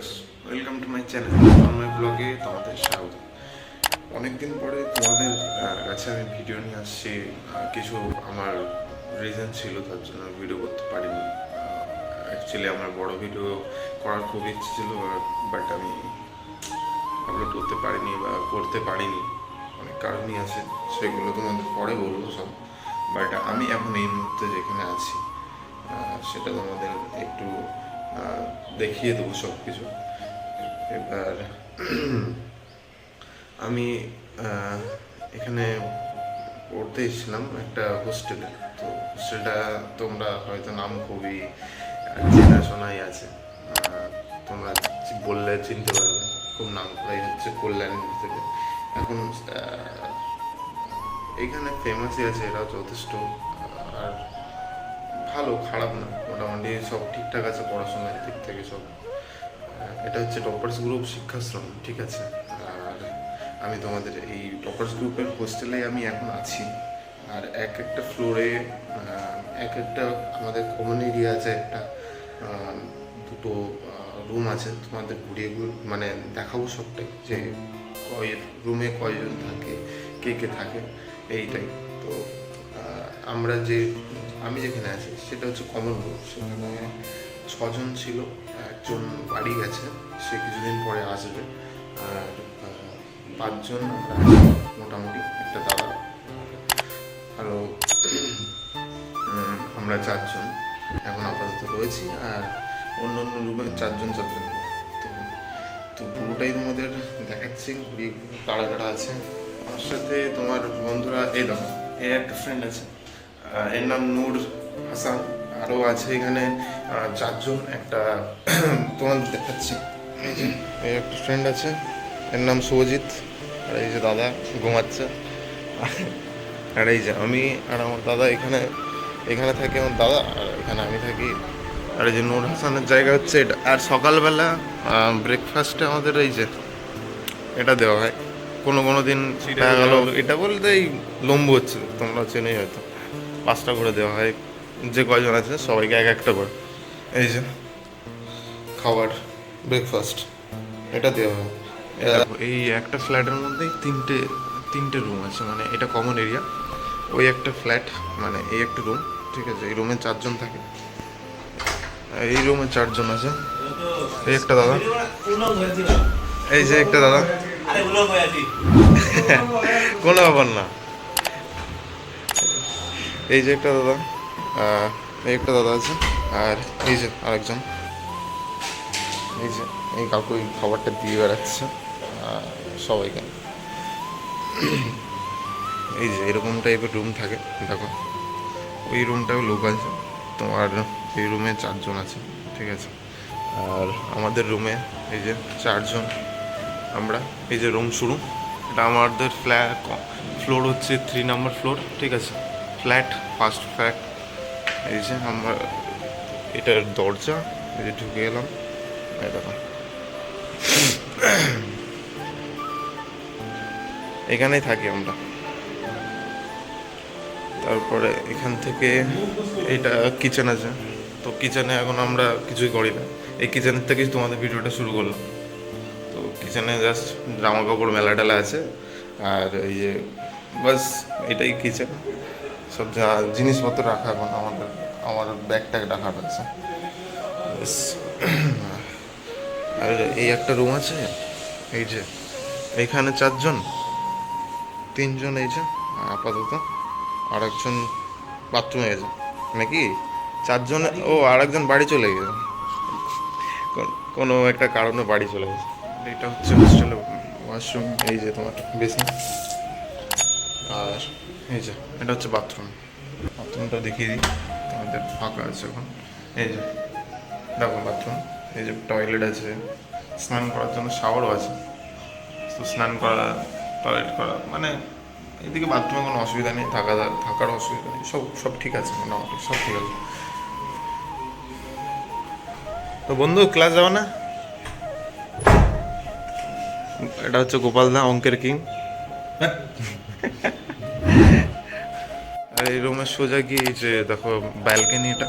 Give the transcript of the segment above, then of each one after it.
Viewers, welcome to my channel, আমার ব্লগে তোমাদের স্বাগত। অনেকদিন পরে তোমাদের কাছে আমি ভিডিও নিয়ে আসছি। কিছু আমার রিজন ছিল, তার জন্য ভিডিও করতে পারিনি। অ্যাকচুয়ালি আমার বড় ভিডিও করার খুব ইচ্ছে ছিল বাট আমি আপলোড করতে পারিনি বা করতে পারিনি। অনেক কারণই আছে, সেগুলো তোমাদের পরে বলব সব। বাট আমি এখন এই মুহূর্তে যেখানে আছি সেটা তোমাদের একটু দেখিয়ে দেবো সব কিছু। এবার আমি এখানে পড়তে এসেছিলাম একটা হোস্টেলে। তো হোস্টেলটা তোমরা হয়তো নাম খুবই চেনাশোনাই আছে। তোমরা বললে চিনতে পারবে। খুব নাম করাই হচ্ছে কল্যাণ থেকে এখন এখানে ফেমাসই আছে এরাও যথেষ্ট। আর ভালো, খারাপ না। মোটামুটি সব ঠিকঠাক আছে পড়াশোনার দিক থেকে সব। এটা হচ্ছে টপার্স গ্রুপ শিক্ষাশ্রম, ঠিক আছে? আর আমি তোমাদের এই টপার্স গ্রুপের হোস্টেলে আমি এখন আছি। আর এক একটা ফ্লোরে এক একটা আমাদের কমন এরিয়া আছে, একটা দুটো রুম আছে। তোমাদের ঘুরিয়ে মানে দেখাবো সবটাই যে কয় রুমে কয়জন থাকে, কে কে থাকে, এইটাই। তো আমরা যে আমি যেখানে আছি, সেটা হচ্ছে কমন রুম সেখানে ছজন ছিল, একজন বাড়ি গেছে, সে কিছুদিন পরে আসবে। আর পাঁচজন আমরা মোটামুটি একটা দাদা। আরও আমরা চারজন। এখন আপাতত রয়েছি, আর অন্য অন্য রুমে চারজন চারজন। তো তো পুরোটাই তোমাদের দেখাচ্ছি, ঘুরিয়ে কারা আছে। আমার সাথে তোমার বন্ধুরা, এই দেখো এই একটা ফ্রেন্ড আছে। এর নাম নূর হাসান। আরও আছে এখানে চারজন একটা তোমার দেখাচ্ছি। এই একটা ফ্রেন্ড আছে এর নাম শুভজিৎ আর এই যে দাদা ঘুমাচ্ছে। আর এই যে আমি আর আমার দাদা এখানে এখানে থাকে আমার দাদা আর এখানে আমি থাকি। আর এই যে নূর হাসানের জায়গা হচ্ছে এটা। আর সকালবেলা ব্রেকফাস্টে আমাদের এই যে এটা দেওয়া হয়। কোনো কোনো দিন এটা বলতে এই লম্বু হচ্ছে তোমরা চেনেই হয়তো। পাঁচটা করে দেওয়া হয়। যে কয়জন আছে সবাইকে এক একটা করে। এই যে খাবার ব্রেকফাস্ট এটা দেওয়া হয়। এই একটা ফ্ল্যাটের মধ্যেই তিনটে তিনটে রুম আছে মানে এটা কমন এরিয়া ওই একটা ফ্ল্যাট মানে এই একটা রুম ঠিক আছে? এই রুমে চারজন থাকে। এই রুমে চারজন আছে। এই একটা দাদা। এই যে একটা দাদা। কোনো ব্যাপার না। এই যে একটা দাদা এই একটা দাদা আছে, আর এই যে আরেকজন। এই যে, এই কাকু এই খাবারটা দিয়ে বেড়াচ্ছে সবাইকে। এই যে, এরকম টাইপের রুম থাকে, দেখো। ওই রুমটাও লোক আছে, তোমার এই রুমে চারজন আছে, ঠিক আছে। আর আমাদের রুমে এই যে চারজন আমরা, এই যে রুম শুরু। এটা আমাদের ফ্ল্যাট ফ্লোর হচ্ছে থ্রি নাম্বার ফ্লোর ঠিক আছে। ফ্ল্যাট ফার্স্ট ফ্ল্যাট এই যে আমরা এটার দরজা, এই যে ঢুকে এই দেখো। এখানেই থাকি আমরা। তারপরে এখান থেকে এটা কিচেন আছে। তো কিচেনে এখন আমরা কিছুই করি না। এই কিচেনের থেকেই তোমাদের ভিডিওটা শুরু করলাম। তো কিচেনে জাস্ট জামা কাপড় মেলা টেলা আছে। আর এই যে, বাস এটাই কিচেন সব যা জিনিসপত্র রাখা এখন আমাদের আমার ব্যাগ ট্যাগ রাখা আছে। আর এই একটা রুম আছে এই যে এইখানে চারজন তিনজন এই যে আপাতত আর একজন বাথরুমে গেছে নাকি? চারজন ও আর একজন বাড়ি চলে গেছে। কোনো একটা কারণে বাড়ি চলে গেছে। এটা হচ্ছে হোস্টেলে ওয়াশরুম এই যে তোমার বেসিন আর এই যে এটা হচ্ছে বাথরুম বাথরুমটা দেখিয়ে দিই তোমাদের ফাঁকা আছে এখন। এই যে দেখো বাথরুম এই যে টয়লেট আছে। স্নান করার জন্য শাওয়ারও আছে। তো স্নান করা টয়লেট করা মানে এদিকে বাথরুমে কোনো অসুবিধা নেই থাকা থাকার অসুবিধা নেই সব সব ঠিক আছে মোটামুটি সব ঠিক আছে। তো বন্ধু ক্লাস যাও না? এটা হচ্ছে গোপাল দা অঙ্কের কিং আর এই রুমের সোজা গিয়ে এই যে দেখো ব্যালকনি এটা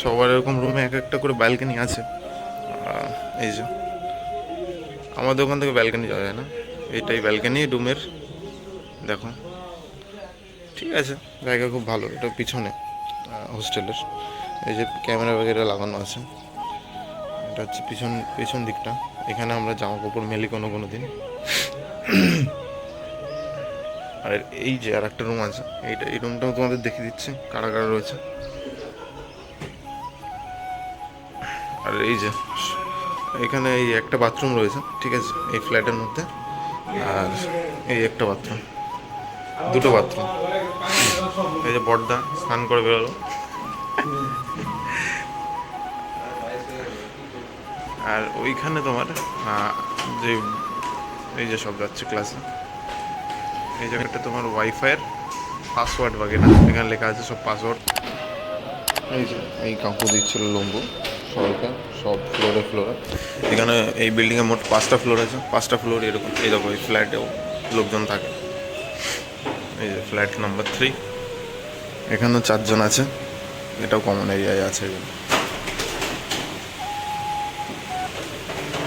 সবার এরকম রুমে এক একটা করে ব্যালকনি আছে। এই যে। আমাদের ওখান থেকে ব্যালকানি যাওয়া যায় না। এটাই ব্যালকানি রুমের। দেখো। ঠিক আছে। জায়গা খুব ভালো। এটা পিছনে হোস্টেলের এই যে ক্যামেরা বগেরা লাগানো আছে। এটা হচ্ছে পিছন পিছন দিকটা। এখানে আমরা জামা কাপড় মেলি কোনো কোনো দিন। আর এই যে আর একটা রুম আছে, এইটা, এই রুমটাও তোমাদের দেখিয়ে দিচ্ছি, কারা কারা রয়েছে। আর এই যে, এখানে এই একটা বাথরুম রয়েছে, ঠিক আছে, এই ফ্ল্যাটের মধ্যে। আর এই একটা বাথরুম দুটো বাথরুম এই যে বর্দা, স্নান করে বেরোলো। আর ওইখানে তোমার যে, এই যে সব যাচ্ছে ক্লাসে এই জায়গাটা তোমার ওয়াইফাইয়ের পাসওয়ার্ড বাগেরা এখানে লেখা আছে সব পাসওয়ার্ড এই যে এই কাকু দিচ্ছিল লম্বু সবাইকে সব ফ্লোরে ফ্লোরে এখানে এই বিল্ডিংয়ে মোট পাঁচটা ফ্লোর আছে। পাঁচটা ফ্লোর এরকম। এই দেখো এই ফ্ল্যাটেও লোকজন থাকে। এই যে ফ্ল্যাট নাম্বার থ্রি এখানেও চারজন আছে। এটাও কমন এরিয়ায় আছে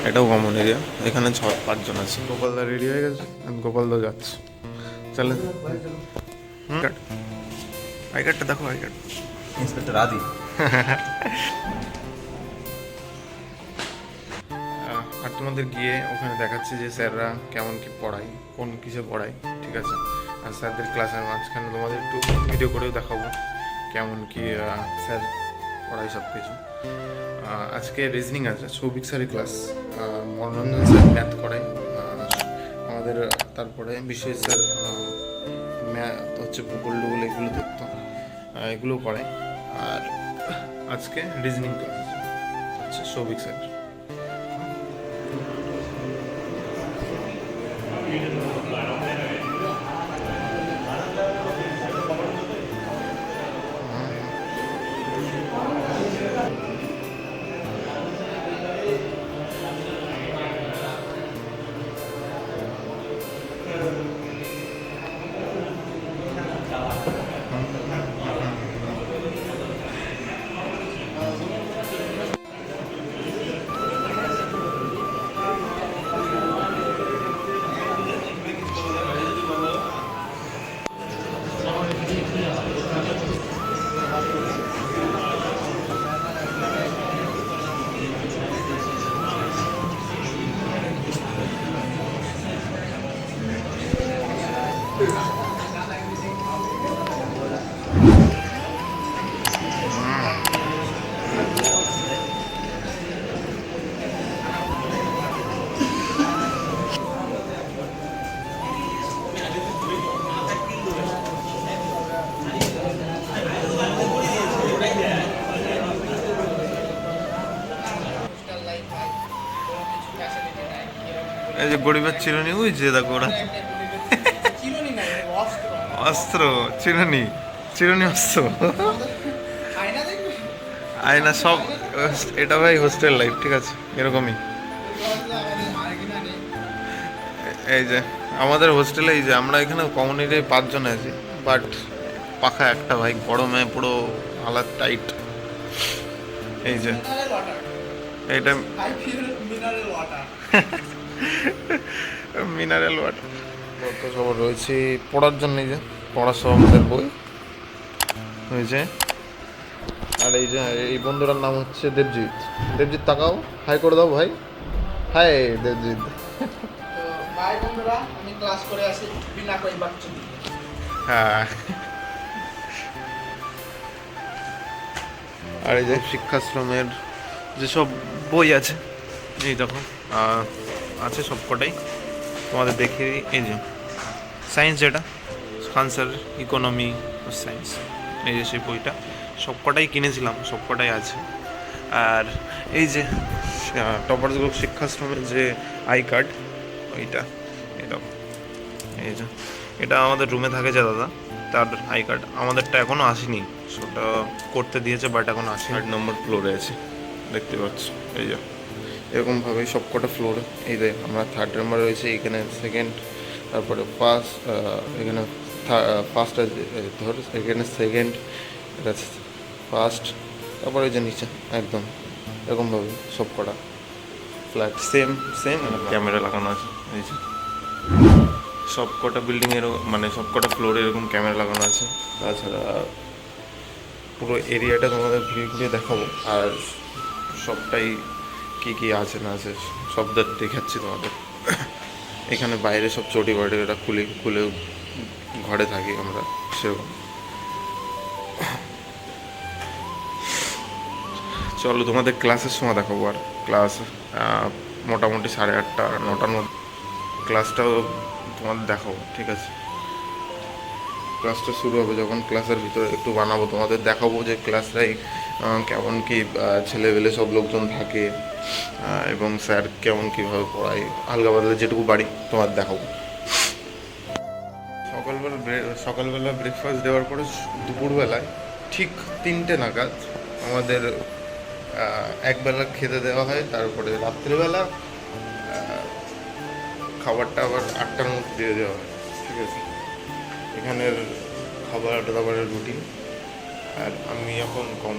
এটাও কমন এরিয়া এখানে ছ পাঁচজন আছে। গোপালদা রেডি হয়ে গেছে। আমি গোপালদা যাচ্ছে। চলে আই কার্ডটা দেখো আই কার্ড ইন্সপেক্টর আদি আর তোমাদের গিয়ে ওখানে দেখাচ্ছি যে স্যাররা কেমন কি পড়ায় কোন কিসে পড়ায় ঠিক আছে? আর স্যারদের ক্লাসের মাঝখানে তোমাদের একটু ভিডিও করেও দেখাবো কেমন কি স্যার পড়ায় সব কিছু আজকে রিজনিং আছে সৌভিক স্যারের ক্লাস মনোরঞ্জন স্যার ম্যাথ করায়। আমাদের, তারপরে বিশেষ হচ্ছে ভূগোল টুগোল এগুলো দেখতো এগুলো করে। আর আজকে রিজনিং ক্লাস হচ্ছে সৌভিক স্যার। এই যে গরিবের চিরুনি ওই যে দেখো ওরা। অস্ত্র চিরুনি চিরুনি অস্ত্র। আয়না সব এটা ভাই হোস্টেল লাইফ ঠিক আছে? এরকমই। এই যে আমাদের হোস্টেলে এই যে আমরা এখানে কমিউনিটি পাঁচজন আছি বাট পাখা একটা ভাই গরমে পুরো হালাত টাইট এই যে এইটা মিনারেল ওয়াটার তো সব রয়েছে পড়ার জন্য যে পড়ার সব আমাদের বই হয়েছে আর এই যে এই বন্ধুটার নাম হচ্ছে দেবজিৎ। দেবজিৎ তাকাও। হাই করে দাও ভাই। হাই দেবজিৎ। তো বাই বন্ধুরা আমি ক্লাস করে আসি। বিনা কই বাচ্চা হ্যাঁ। আর এই যে শিক্ষাশ্রমের যেসব বই আছে এই দেখো আছে সব কটাই তোমাদের দেখে এই যে সায়েন্স যেটা আনসার ইকোনমি সায়েন্স এই যে সেই বইটা সব কটাই কিনেছিলাম সব কটাই আছে। আর এই যে টপার্স গ্রুপ শিক্ষাশ্রমের যে আই কার্ড ওইটা দেখো, এই যে, এটা আমাদের রুমে থাকে যে দাদা, তার আই কার্ড আমাদেরটা এখনও আসেনি, সেটা করতে দিয়েছে বাট এখন আসেনি। আট নম্বর ফ্লোরে আছে, দেখতে পাচ্ছ, এই যে এরকমভাবে সব কটা ফ্লোরে এই যে, আমরা থার্ড নাম্বার রয়েছে, এখানে সেকেন্ড তারপরে ফার্স্ট এখানে ফার্স্ট ধর এখানে সেকেন্ড এটা ফার্স্ট তারপরে এই যে নিচে একদম এরকমভাবে সব কটা ফ্ল্যাট সেম সেম ক্যামেরা লাগানো আছে এই যে। সব কটা বিল্ডিংয়েরও মানে সব কটা ফ্লোরে এরকম ক্যামেরা লাগানো আছে। তাছাড়া পুরো এরিয়াটা তোমাদের ঘুরিয়ে ঘুরিয়ে দেখাবো। আর সবটাই কী কী আছে না আছে সব দেখাচ্ছি তোমাদের। এখানে বাইরে সব চটি বাড়ি ওটা খুলে খুলে ঘরে থাকি আমরা, সেরকম। চলো তোমাদের ক্লাসের সময় দেখাবো আর। ক্লাস মোটামুটি সাড়ে আটটা, নটার মধ্যে। ক্লাসটাও তোমাদের দেখাবো, ঠিক আছে? ক্লাসটা শুরু হবে যখন ক্লাসের ভিতরে একটু বানাবো, তোমাদের দেখাবো যে ক্লাসটাই কেমন কি ছেলেবেলে সব লোকজন থাকে এবং স্যার কেমন কীভাবে পড়ায় হালকা পাতলা যেটুকু বাড়ি তোমার দেখাবো সকালবেলা সকালবেলা ব্রেকফাস্ট দেওয়ার পরে দুপুরবেলায় ঠিক তিনটে নাগাদ আমাদের একবেলা খেতে দেওয়া হয়, তারপরে রাত্রিবেলা খাবারটা আবার আটটার মধ্যে দিয়ে দেওয়া হয়, ঠিক আছে? এখানের খাবার দাবারের রুটিন আর আমি এখন কম।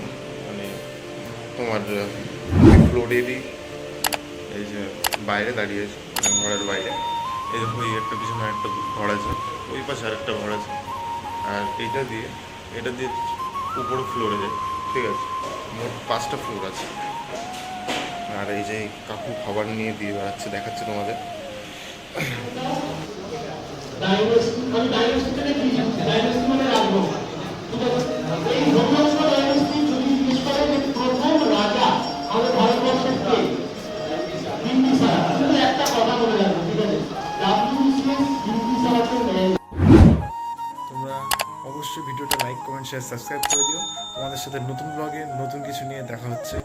তোমার ফ্লোরেরই এই যে বাইরে দাঁড়িয়ে আছি মানে ঘরের বাইরে। এই ওই একটা পিছনে একটা ঘর আছে, ওই পাশে আরেকটা ঘর আছে। আর এইটা দিয়ে, এটা দিয়ে উপরে ফ্লোরে যায় ঠিক আছে? মোট পাঁচটা ফ্লোর আছে। আর এই যে কাকু খাবার নিয়ে দিয়ে বেড়াচ্ছে, দেখাচ্ছে তোমাদের। তোমরা তোমাদের সাথে নতুন ব্লগে নতুন কিছু নিয়ে দেখা হচ্ছে।